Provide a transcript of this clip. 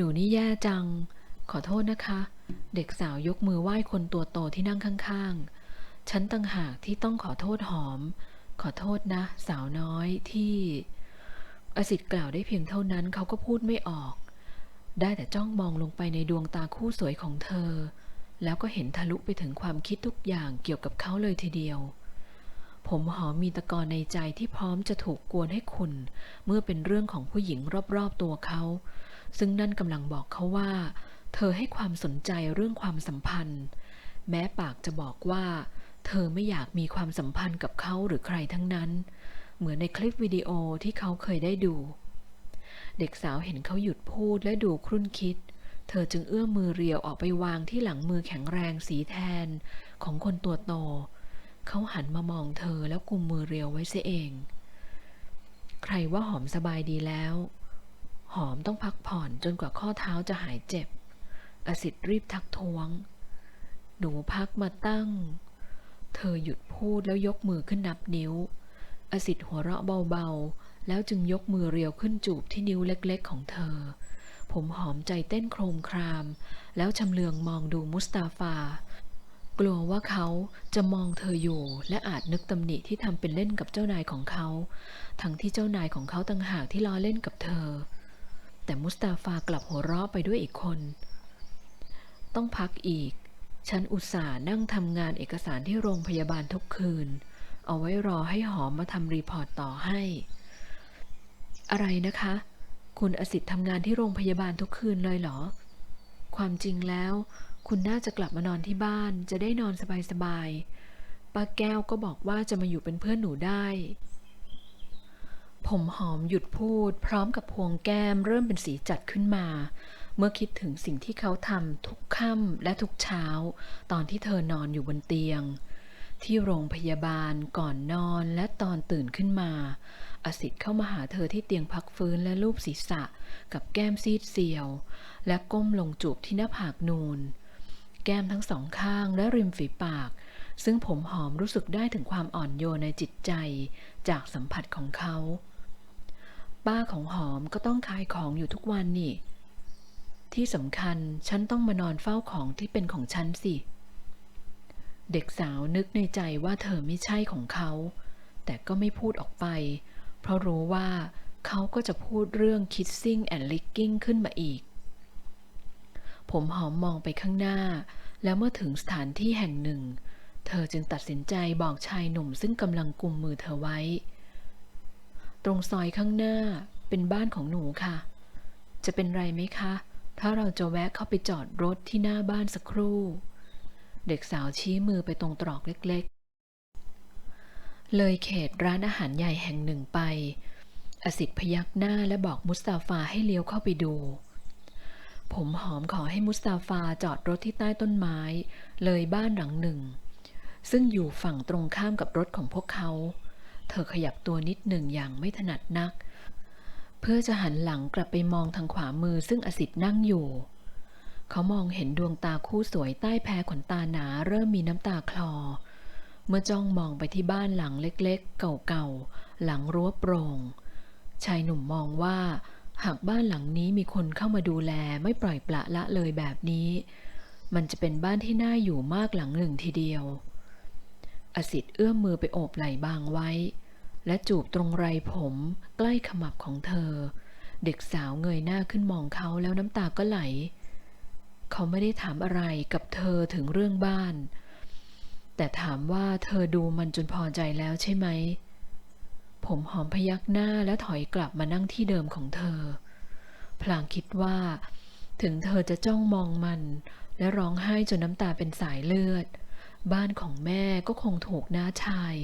หนูนี่แย่จัง ขอโทษนะคะ เด็กสาวยกมือไหว้คนตัวโตที่นั่งข้างๆ ฉันต่างหากที่ต้องขอโทษหอม ขอโทษนะ สาวน้อยที่ อสิทธิ์กล่าวได้เพียงเท่านั้นเขาก็พูดไม่ออก ได้แต่จ้องมองลงไปในดวงตาคู่สวยของเธอ แล้วก็เห็นทะลุไปถึงความคิดทุกอย่างเกี่ยวกับเขาเลยทีเดียว ผมหอมมีตะกอนในใจที่พร้อมจะถูกกวนให้คุณ เมื่อเป็นเรื่องของผู้หญิงรอบๆตัวเขา ซึ่งนั่นกำลังบอกเขาว่า เธอให้ความสนใจเรื่องความสัมพันธ์ แม้ปากจะบอกว่า เธอไม่อยากมีความสัมพันธ์กับเขาหรือใครทั้งนั้น เหมือนในคลิปวิดีโอที่เขาเคยได้ดู เด็กสาวเห็นเขาหยุดพูดและดูครุ่นคิด เธอจึงเอื้อมมือเรียวออกไปวางที่หลังมือแข็งแรงสีแทน ของคนตัวโตเขาหันมามองเธอแล้วกุมมือเรียวไว้เสียเอง ใครว่าหอมสบายดีแล้ว อมต้องพักผ่อนจนกว่าข้อเท้าจะหายเจ็บ อสิทธิ์รีบทักท้วง หนูพักมาตั้ง เธอหยุดพูดแล้วยกมือขึ้นนับนิ้ว อสิทธิ์หัวเราะเบาๆ แล้วจึงยกมือเรียวขึ้นจูบที่นิ้วเล็กๆของเธอ ผมหอมใจเต้นโครมคราม แล้วชำเลืองมองดูมุสตาฟา กลัวว่าเขาจะมองเธออยู่และอาจนึกตำหนิที่ทำเป็นเล่นกับเจ้านายของเขา ทั้งที่เจ้านายของเขาต่างหากที่ล้อเล่นกับเธอ แต่มุสตาฟากลับหัวเราะไปด้วยอีกคน ต้องพักอีก ฉันอุตส่าห์นั่งทำงานเอกสารที่โรงพยาบาลทุกคืน เอาไว้รอให้หอมมาทำรีพอร์ตต่อให้ อะไรนะคะ คุณอสิทธิ์ทำงานที่โรงพยาบาลทุกคืนเลยเหรอ ความจริงแล้ว คุณน่าจะกลับมานอนที่บ้านจะได้นอนสบายๆป้าแก้วก็บอกว่าจะมาอยู่เป็นเพื่อนหนูได้ ผมหอมหยุดพูด พร้อมกับพวงแก้มเริ่มเป็นสีจัดขึ้นมา เมื่อคิดถึงสิ่งที่เขาทำทุกค่ำและทุกเช้า ตอนที่เธอนอนอยู่บนเตียง ที่โรงพยาบาลก่อนนอนและตอนตื่นขึ้นมา อสิทธิ์เข้ามาหาเธอที่เตียงพักฟื้นและลูบศีรษะ กับแก้มซีดเซียว และก้มลงจูบที่หน้าผากนูน แก้มทั้งสองข้างและริมฝีปากซึ่งผมหอมรู้สึกได้ถึงความอ่อนโยนในจิตใจ จากสัมผัสของเขา ป้าของหอมก็ต้องขายของอยู่ทุกวันนี่ ที่สำคัญฉันต้องมานอนเฝ้าของที่เป็นของฉันสิ เด็กสาวนึกในใจว่าเธอไม่ใช่ของเขา แต่ก็ไม่พูดออกไป เพราะรู้ว่าเขาก็จะพูดเรื่อง kissing and licking ขึ้นมาอีก ผมหอมมองไปข้างหน้า แล้วเมื่อถึงสถานที่แห่งหนึ่ง เธอจึงตัดสินใจบอกชายหนุ่มซึ่งกำลังกุมมือเธอไว้ ตรงซอยข้างหน้าเป็นบ้านของหนูค่ะ จะเป็นไรไหมคะ ถ้าเราจะแวะเข้าไปจอดรถที่หน้าบ้านสักครู่ เด็กสาวชี้มือไปตรงตรอกเล็กๆ เลยเขตร้านอาหารใหญ่แห่งหนึ่งไป อสิทธิ์พยักหน้าและบอกมุสตาฟาให้เลี้ยวเข้าไปดู ผมหอมขอให้มุสตาฟาจอดรถที่ใต้ต้นไม้ เลยบ้านหลังหนึ่ง ซึ่งอยู่ฝั่งตรงข้ามกับรถของพวกเขา เธอขยับตัวนิดหนึ่งอย่างไม่ถนัดนัก เพื่อจะหันหลังกลับไปมองทางขวามือซึ่งอสิทธิ์นั่งอยู่ เขามองเห็นดวงตาคู่สวยใต้แพรขนตาหนาเริ่มมีน้ำตาคลอ เมื่อจ้องมองไปที่บ้านหลังเล็กๆ เก่าๆ หลังรั้วโปร่ง ชายหนุ่มมองว่า หากบ้านหลังนี้มีคนเข้ามาดูแลไม่ปล่อยปละละเลยแบบนี้ มันจะเป็นบ้านที่น่าอยู่มากหลังหนึ่งทีเดียว อสิทธิ์เอื้อมมือไปโอบไหล่บางไว้ และจูบตรงไรผมใกล้ขมับของเธอ เด็กสาวเงยหน้าขึ้นมองเขาแล้วน้ำตาก็ไหล เขาไม่ได้ถามอะไรกับเธอถึงเรื่องบ้าน แต่ถามว่าเธอดูมันจนพอใจแล้วใช่ไหม ผมหอมพยักหน้าและถอยกลับมานั่งที่เดิมของเธอ พลางคิดว่า ถึงเธอจะจ้องมองมัน และร้องไห้จนน้ำตาเป็นสายเลือด บ้านของแม่ก็คงถูกน้าชาย